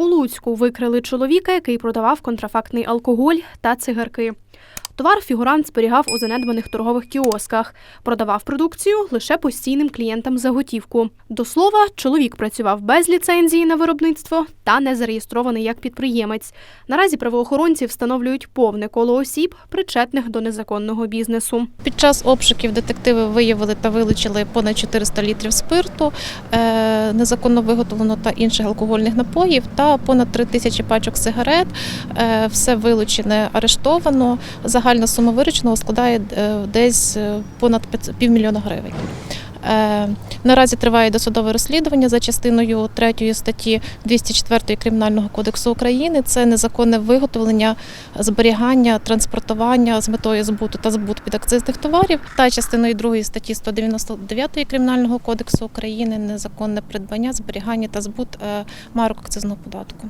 У Луцьку викрили чоловіка, який продавав контрафактний алкоголь та цигарки. Товар фігурант зберігав у занедбаних торгових кіосках, продавав продукцію лише постійним клієнтам за готівку. До слова, чоловік працював без ліцензії на виробництво та не зареєстрований як підприємець. Наразі правоохоронці встановлюють повне коло осіб, причетних до незаконного бізнесу. Під час обшуків детективи виявили та вилучили понад 400 літрів спирту, е, незаконно виготовлено та інших алкогольних напоїв та понад 3 тисячі пачок сигарет. Е, Все вилучене, арештовано. Загальна сума вирученого складає е, десь е, понад півмільйона гривень. Е, Наразі триває досудове розслідування за частиною 3 статті 204 Кримінального кодексу України. Це незаконне виготовлення, зберігання, транспортування з метою збуту та збут підакцизних товарів та частиною 2 статті 199 Кримінального кодексу України незаконне придбання, зберігання та збут марок акцизного податку.